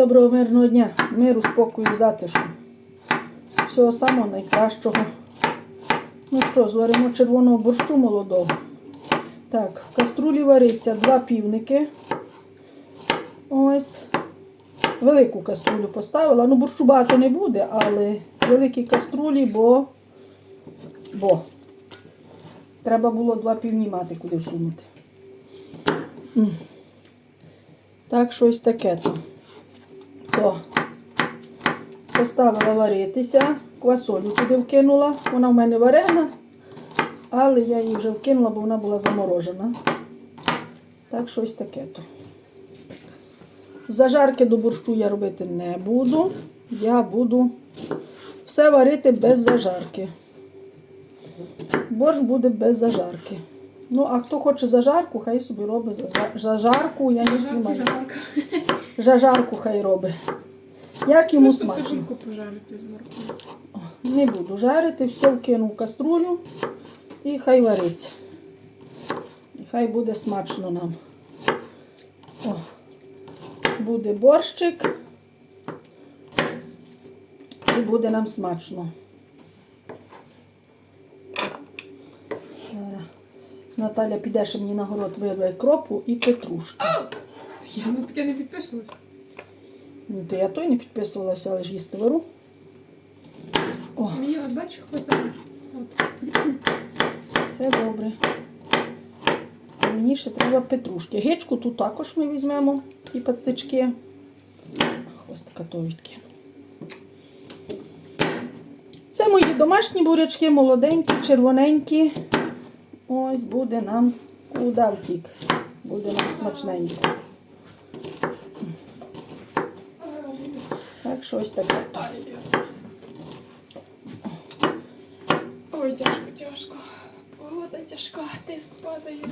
Доброго мирного дня, миру, спокою, затишку. Всього самого найкращого. Ну що, зваримо червоного борщу молодого. Так, в каструлі вариться два півники. Ось. Велику каструлю поставила. Ну, борщу багато не буде, але великі каструлі, бо, бо треба було два півні мати куди всунути. Так, щось таке то. То поставила варитися, квасолю туди вкинула. Вона в мене варена, але я її вже вкинула, бо вона була заморожена. Так, щось таке то. Зажарки до борщу я робити не буду. Я буду все варити без зажарки. Борщ буде без зажарки. Ну, а хто хоче зажарку, хай собі робить зажарку, я не знімаю. Жарка. Зажарку хай робить. Як йому Просто смачно. цибульку пожарити з моркою. Не буду жарити, все вкину в каструлю і хай вариться. І хай буде смачно нам. О, буде борщик. І буде нам смачно. Наталя піде ще мені на город вирве кропу і петрушки. Я на таке не підписувалася. Ну, то я той не підписувалася, але ж їсти вару. О, Мені от бачиш, хватає. От. Це добре. А Мені ще треба петрушки. Гичку тут також ми візьмемо, ті патички. Хвостика то відкину. Це мої домашні бурячки, молоденькі, червоненькі. Ось буде нам куди втік. Буде нам смачненько. Так, щось таке. Ой, тяжко, тяжко. Погода тяжка, тиск падає.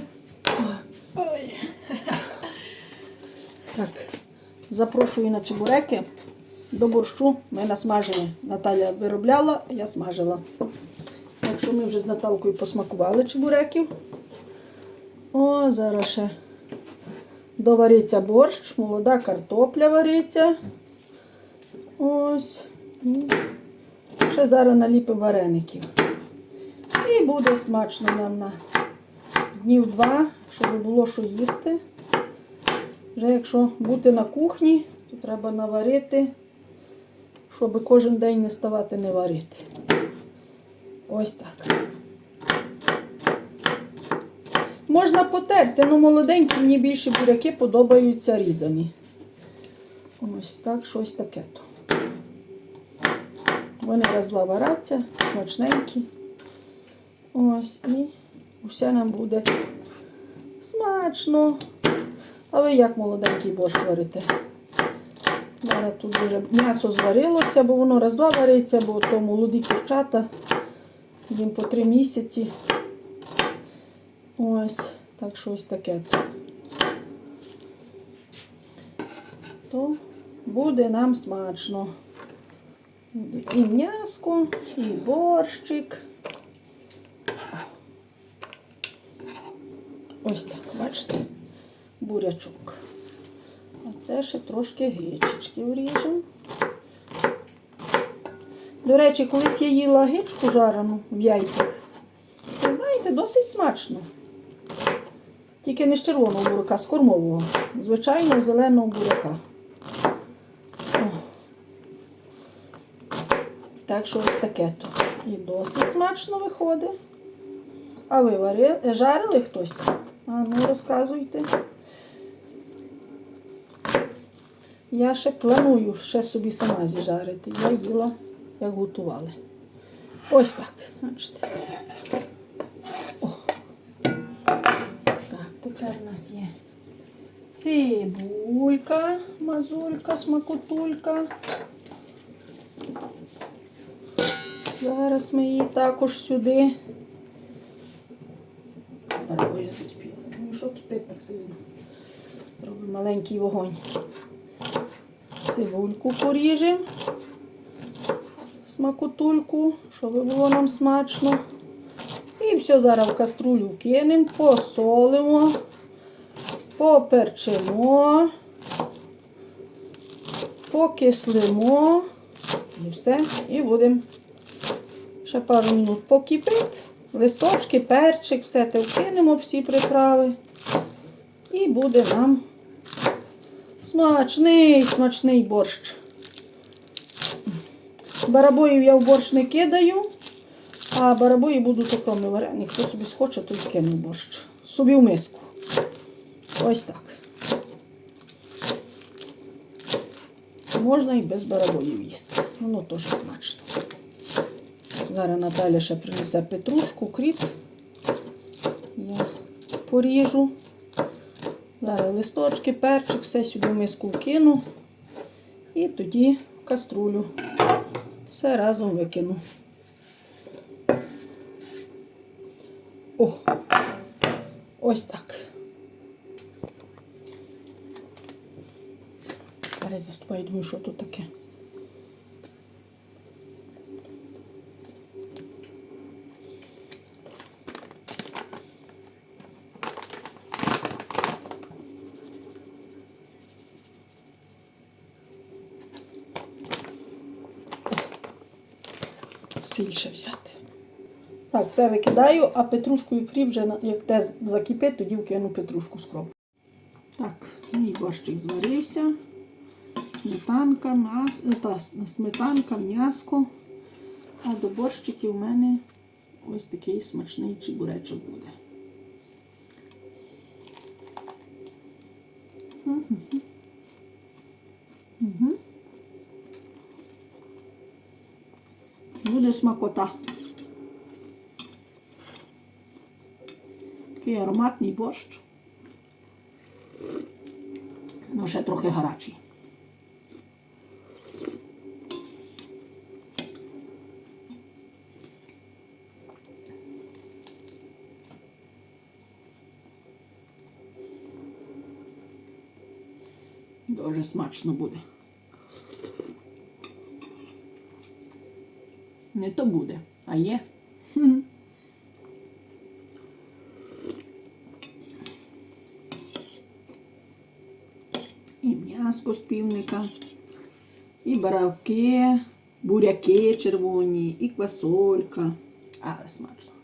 Ой. Так, запрошую на чебуреки. До борщу ми насмажені. Наталя виробляла, я смажила. Так що ми вже з Наталкою посмакували чебуреків. О, зараз ще довариться борщ, молода картопля вариться. Ось. Ще зараз наліпимо вареників. І буде смачно нам на днів два, щоб було що їсти. Вже якщо бути на кухні, то треба наварити, щоб кожен день не ставати не варити. Ось так. Можна потерти, але молоденькі мені більше буряки подобаються різані. Ось так, щось таке то. Вони раз-два смачненькі. Ось і усе нам буде смачно. А ви як молоденький борщ варите? Зараз тут вже м'ясо зварилося, бо воно раз-два вариться, бо то молоді курчата, їм по три місяці. Ось, так що ось таке. то. Буде нам смачно. І м'яско, і борщик. Ось так, бачите? бурячок. А це ще трошки гичечки вріжемо. До речі, колись я їла гичку жарену в яйцях. Ви знаєте, досить смачно. Тільки не з червоного буряка, з кормового. Звичайного зеленого буряка. Так що ось таке то. І досить смачно виходить. А ви варили, жарили хтось? А ну розказуйте. Я ще планую ще собі сама зіжарити. Я їла, як готували. Ось так. Бачите. О. Так, тепер у нас є цибулька, мазулька, смакотулька. Зараз ми її також сюди. Ой, я закипіла. Ну що кипить так сильно? Робимо маленький вогонь. Цибульку поріжемо. Смакотульку, щоб було нам смачно. І все зараз в каструлю вкинемо, посолимо, поперчимо. покислимо і все. І будемо ще пару минут покипить. Листочки, перчик, все те вкинемо, всі приправи. І буде нам смачний, смачний борщ. Барабоїв я в борщ не кидаю, а барабої будуть окромі варені. Хто собі схоче, то й кине борщ. Собі в миску. Ось так. Можна і без барабоїв їсти. Воно теж смачно. Зараз Наталя ще принесе петрушку, кріп. Я поріжу. Зараз листочки, перчик, все сюди в миску вкину. І тоді в каструлю. Все разом викину. О! Ось так. Зараз заступаю, думаю, що тут таке. Сіль взяти. Так, це викидаю, а петрушку і кріп вже як те закипить, тоді вкину петрушку з. Так, мій борщик зварився. Сметанка, м'яс, е, та, сметанка, м'яско. А до борщиків у мене ось такий смачний чебуречок буде. Буде смакота. Такий ароматний борщ. Ну, ще трохи гарячий. Дуже смачно буде. Не то буде, а є. І м'яско з півника, і баравки, буряки червоні, і квасолька. Але смачно.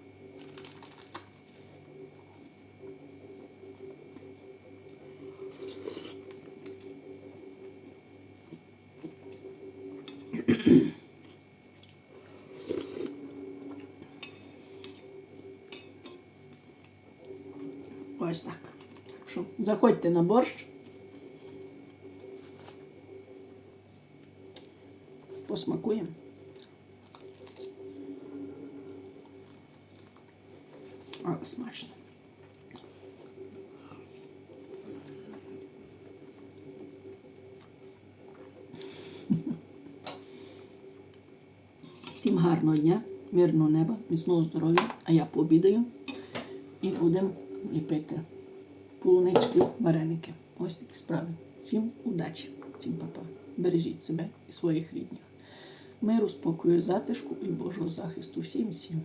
Ось так. Так що заходьте на борщ. Посмакуємо. Але смачно. Всім гарного дня, мирного неба, міцного здоров'я, а я пообідаю і будемо ліпити полунички, вареники. Ось такі справи. Всім удачі, всім папа. Бережіть себе і своїх рідних. Миру, спокою, затишку і Божого захисту всім всім.